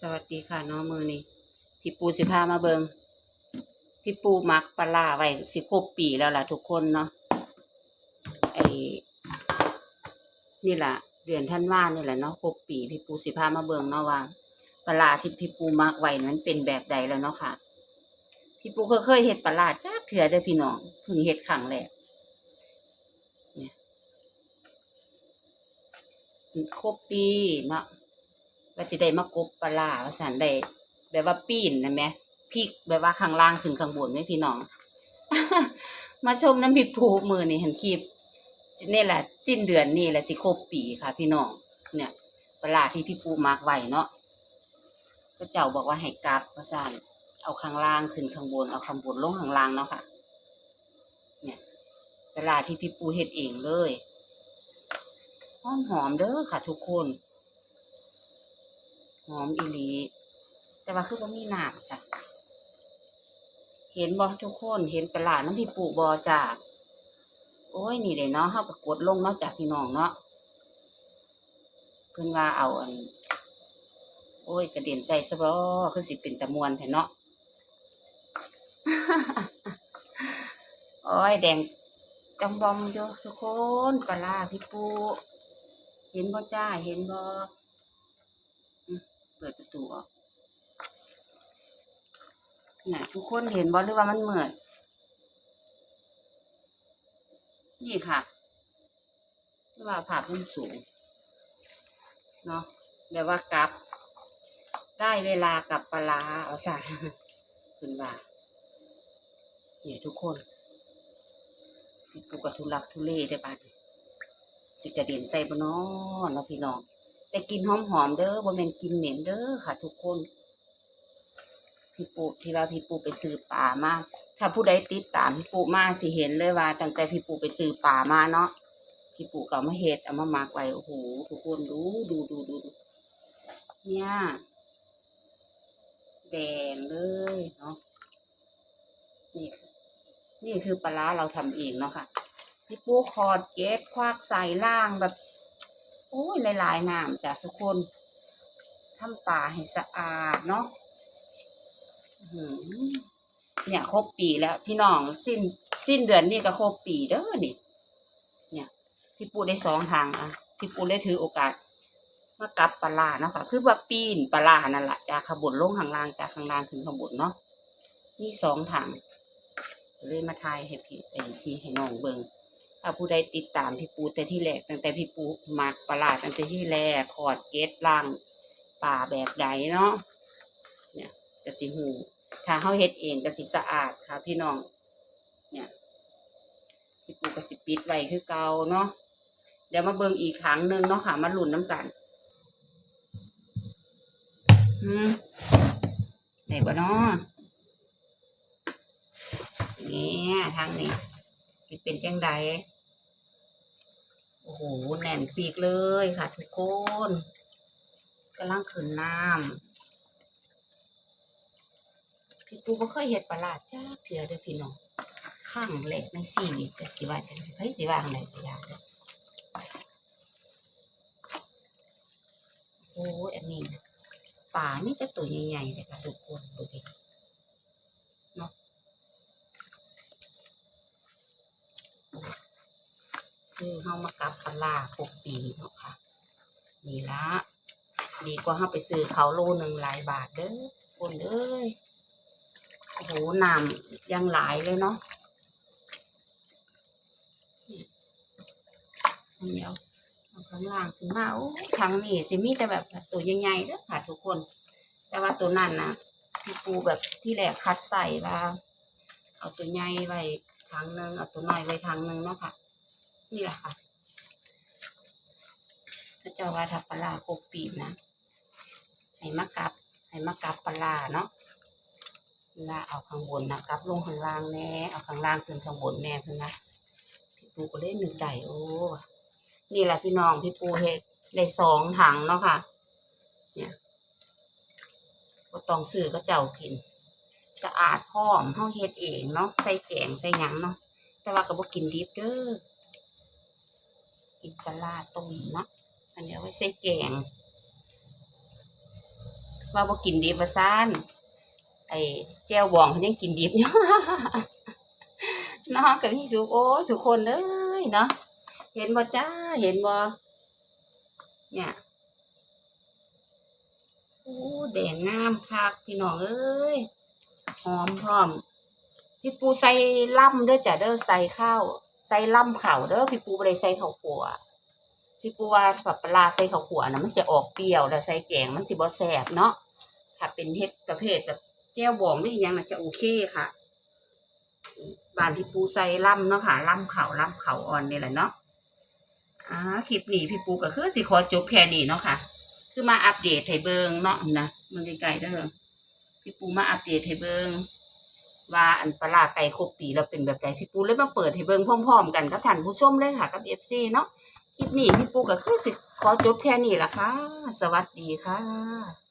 สวัสดีค่ะน้องมือนี่พี่ปูสิพามาเบิงพี่ปูมักปลาไว้สิครบปีแล้วล่ะทุกคนเนาะไอ้นี่ล่ะเดือนท่านว่านี่แหละเนาะครบปีพี่ปูสิพามาเบิงเนาะว่าปลาที่พี่ปูมักไว้นั้นเป็นแบบใดแล้วเนาะค่ะ พี่ปูเคยเคยเห็ดปลาจ้าเถื่อเด้อพี่น้องเพิ่งเห็ดครั้งแรกเนี่ยครบปีเนาะ ว่าสิได้มากบปลาร้าว่าสันได้แบบว่าปีนนะแหม่พริกแบบว่าข้างล่างขึ้นข้างบนไหมพี่น้อง มาชมน้ำพริกผูมือนี่เห็นคลิปนี่แหละสิ้นเดือนนี่แหละสิครบปีค่ะ พี่น้อง เนี่ยปลาที่พี่ปูมาร์กไว้เนาะก็เจ้าบอกว่าให้กลับว่าสันเอาข้างล่างขึ้นข้างบนเอาข้างบนลงข้างล่างเนาะค่ะ เนี่ยปลาที่พี่ปูเฮ็ดเองเลยหอมหอมเด้อค่ะ ทุกคน หอมอีหลี แต่ว่าคือบ่มีหน้ำจ้ะเห็นบ่ทุกคนเห็นปลาน้ำพี่ปูบ่จ้ะโอ้ยนี่เด้เนาะเฮาก็กดลงเนาะจากพี่น้องเนาะเพิ่นว่าเอาอัน โอ้ยกระเด็นใส่ซะบ่คือสิเป็นตะมวนแท้เนาะโอ้ยแดงจำบอมอยู่ทุกคนปลาพี่ปูเห็นบ่จ้าเห็นบ่ ตูออกน่ะทุกคนเห็นบอหรือว่ามันเหมือนนี่ค่ะหรือว่าผ่าพุ่มสูง เนาะแบบว่ากลับ ได้เวลากลับปลาเอาสาคุณว่าเนี่ยทุกคนพี่ปูกับทุลักทุเลได้ปะสิจะเด่นใส่บเนอเนาะพี่น้อง แต่กินหอมหอมๆเด้อบ่แม่นกินเหม็นเด้อค่ะ ทุกคน พี่ปูที่ว่าพี่ปูไปซื้อปลามาถ้าผู้ใดติดตามพี่ปูมาสิเห็นเลยว่า ตั้งแต่พี่ปูไปซื้อปลามาเนาะพี่ปูก็เอามาเฮ็ดเอามาหมักไว้โอ้โหทุกคนดูดูดูดูดเนี่ยแดงเลยเนาะนี่นี่คือปลาร้าเราทำเองเนาะค่ะพี่ปูคอดเกตควักใส่ล่างแบบ โอ้ยหลายๆน้ำจ้ะทุกคนทำปลาให้สะอาดเนาะเนี่ยครบปีแล้ว พี่น้องสิ้น สิ้นเดือนนี่ก็ครบปีเด้อนี่ เนี่ย พี่ปูได้สองทางอะพี่ปูได้ถือโอกาสมากลับปลาเนาะค่ะ คือว่าปีนปลานั่นแหละจากขบวนลงข้างล่างจากข้างล่างถึงข้างบนเนาะนี่สองทางเลยมาทายให้พี่เอ้พี่ให้น้องเบิง ถ้าผู้ใดติดตามพี่ปูแต่ที่แรกตั้งแต่พี่ปูมักปลาร้าตั้งแต่ที่แรกขอดเกตล่างป่าแบบใดเนาะเนี่ยกะสิหูถ้าเฮาเฮ็ดเองกะสิสะอาดค่ะพี่น้อง เนี่ยพี่ปูกะสิปิดไว้คือเก่าเนาะเดี๋ยวมาเบิ่งอีกครั้งหนึ่งเนาะค่ะมาหลุนน้ำกันอืมได้บ่เนาะเนี่ยทางนี้เป็นจังใด โอ้โหแน่นปีกเลยค่ะ ทุกคนกำลังขึ้นน้ำพี่ปูก็เคยเห็ดประหลาดจ้าเถื่อเด้อพี่น้องข้างแหลกในชีวิตแต่สิว่าจังไดสิว่าอะไรก็ยากเด้โอ้อันนี้ป่านี่จะตัวใหญ่ๆเลยค่ะทุกคนดูดิ คือเฮามากับปลาร้าปกปีเนาะค่ะ นี่ละดีกว่าเฮาไปซื้อเขาโลหนึ่งหลายบาทเด้อคนเอ้ยโอ้โหน้ำยังหลายเลยเนาะนี่อันเดียวข้างล่างขึ้นมาโอ้ทางนี้สิมีแต่แบบตัวใหญ่ๆเด้อค่ะทุกคน แต่ว่าตัวนั้นนะพี่ปูแบบที่แหลกคัดใส่ละเอาตัวใหญ่ไว้ทางหนึงเอาตัวน้อยไว้ทางหนึงเนาะค่ะ นี่แหละค่ะถ้าเจ้าว่าทับปลาร้าครบปีนะให้มากับให้มากับปลาเนาะลาเอาข้างบนนะกับลงข้างล่างแน่เอาข้างล่างขึ้นข้างบนแน่เพื่อนนะพี่ปูก็เล่นหนึ่งไก่โอ้นี่แหละพี่น้องพี่ปูเฮ็ดได้สองถังเนาะค่ะ เนี่ยก็ต้องซื้อก็เจ้ากินสะอาดพร้อมเฮาเฮ็ดเองเนาะใส่แกงใส่หยังเนาะแต่ว่าก็บ่กินดิบเด้อ กินปลาร้าต้มเนาะอันเดียวไว้ใส่แกงว่าบ่กินดิบว่าซ่านไอ้แจ้วบองเขายังกินดิบอยู่เนาะกับพี่สุกโอ้ยทุกคนเอ้ยเนาะเห็นบ่จ้าเห็นบ่เนี่ยโอ้แดงงามคักพี่น้องเอ้ยหอมพร้อมพี่ปูใส่ล่ำเด้อจ้ะเด้อใส่ข้าว ใส่ล่ำเข่าเด้อพี่ปูบ่ได้ใส่ข้าวขัวพี่ปูว่าแบบปลาใส่ข้าวขัวนะมันจะออกเปรี้ยวแล้วใส่แกงมันสิบ่แซ่บเนาะถ้าเป็นเฮ็ดประเภทแบบแก้วบองนี่ยังนะจะโอเคค่ะบานพี่ปูใส่ล่ำเนาะค่ะล่ำเข่าล่ำเข่าอ่อนนี่แหละเนาะอ่าคลิปนี้พี่ปูก็คือสิขอจบแค่นี้เนาะค่ะ คือมาอัปเดตให้เบิงเนาะนะมันไกลๆเด้อพี่ปูมาอัปเดตให้เบิง ว่าอันปลาไก่ครบปีเราเป็นแบบไก่พี่ปูเลยมาเปิดให้เบิ่งพร้อมๆกันกับท่านผู้ชมเลยค่ะกับเอฟซีเนาะคลิปนี้พี่ปูก็คือสิขอจบแค่นี้ละค่ะ สวัสดีค่ะ